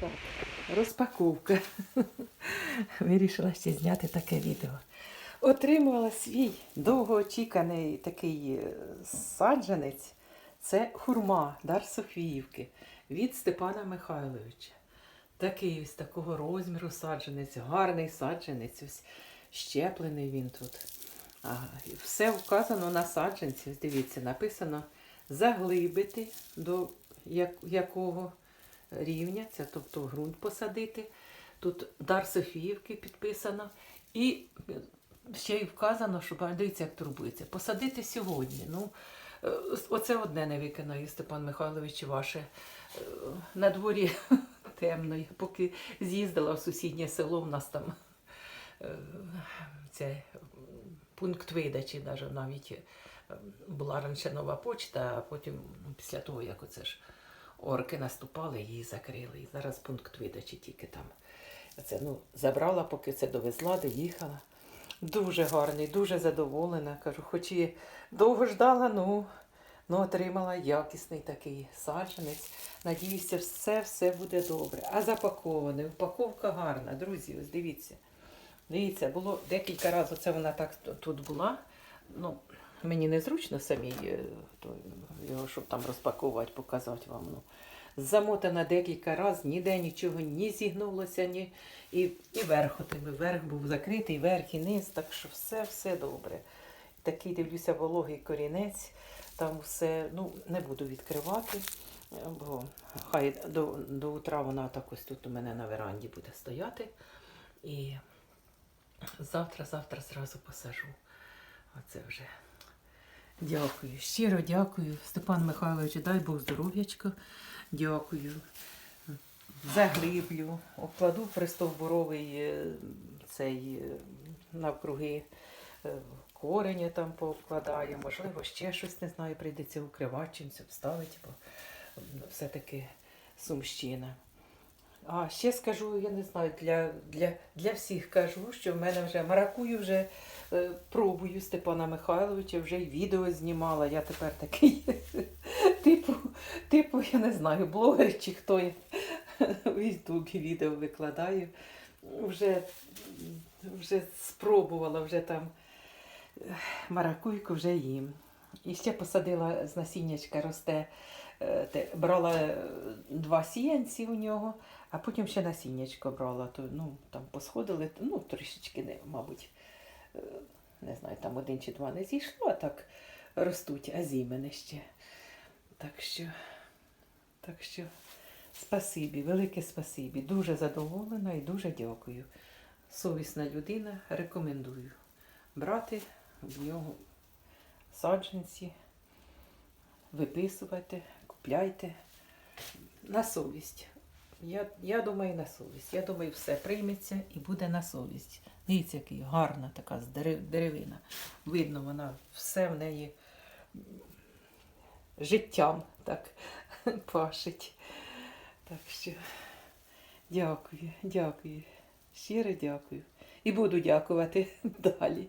Так, розпаковка. Вирішила ще зняти таке відео. Отримувала свій довгоочіканий такий е, саджанець. Це хурма Дар Софіївки від Степана Михайловича. Такий ось такого розміру саджанець, гарний саджанець, ось щеплений він тут. А, все вказано на саджанці. Дивіться, написано заглибити до як, якого рівня, це тобто ґрунт посадити. Тут дар Софіївки підписано. І ще й вказано, що дивіться, як турбується. Посадити сьогодні. Ну, е, оце одне не виконає Степан Михайлович ваше. Е, На дворі темно. Я поки з'їздила в сусіднє село, в нас там е, це пункт видачі, навіть навіть була раніше нова почта, а потім ну, після того, як оце ж орки наступали, її закрили. І зараз пункт видачі тільки там. Це, ну, забрала, поки це довезла, доїхала. Дуже гарний, дуже задоволена. Кажу, хоч і довго ждала, ну, ну отримала якісний такий саджанець. Надіюся, все все буде добре. А запакований, упаковка гарна, друзі, ось дивіться. Дивіться, було декілька разів, це вона так тут була. Ну, мені незручно самій е, то, його, щоб там розпакувати, показати вам. Ну. Замотана декілька разів, ніде нічого не зігнулося, ні. І, і верх, от, верх був закритий, верх і низ, так що все, все добре. Такий, дивлюся, вологий корінець, там все, ну, не буду відкривати, бо хай до, до утра вона так ось тут у мене на веранді буде стояти. І завтра, завтра зразу посажу. Оце вже. Дякую, щиро дякую. Степан Михайлович, дай Бог здоров'ячка. Дякую. Заглиблю, обкладу пристовбуровий е, цей е, навкруги е, кореня там пообкладаю. Можливо, ще щось не знаю, прийдеться укривати чимось обставити, бо все-таки сумщина. А ще скажу, я не знаю, для, для, для всіх кажу, що в мене вже маракую вже е, пробую Степана Михайловича, вже й відео знімала. Я тепер такий, типу, типу, я не знаю, блогер чи хто я в Ютубі відео викладаю. Вже, вже спробувала, вже там е, маракуйку вже їм. І ще посадила з насіннячка росте. Е, те, Брала е, два сіянці у нього, а потім ще насіннячко брала. То, ну, там посходили, ну, трішечки, не, мабуть, е, не знаю, там один чи два не зійшло, а так ростуть, а зімени ще. Так що, так що, спасибі, велике спасибі. Дуже задоволена і дуже дякую. Совісна людина, рекомендую брати в нього саджанці, виписувати, купляйте на совість. Я, я думаю, на совість. Я думаю, все прийметься і буде на совість. Дивіться, який гарна така деревина. Видно, вона все в неї життям так пашить. Так що дякую, дякую. Щиро дякую. І буду дякувати далі.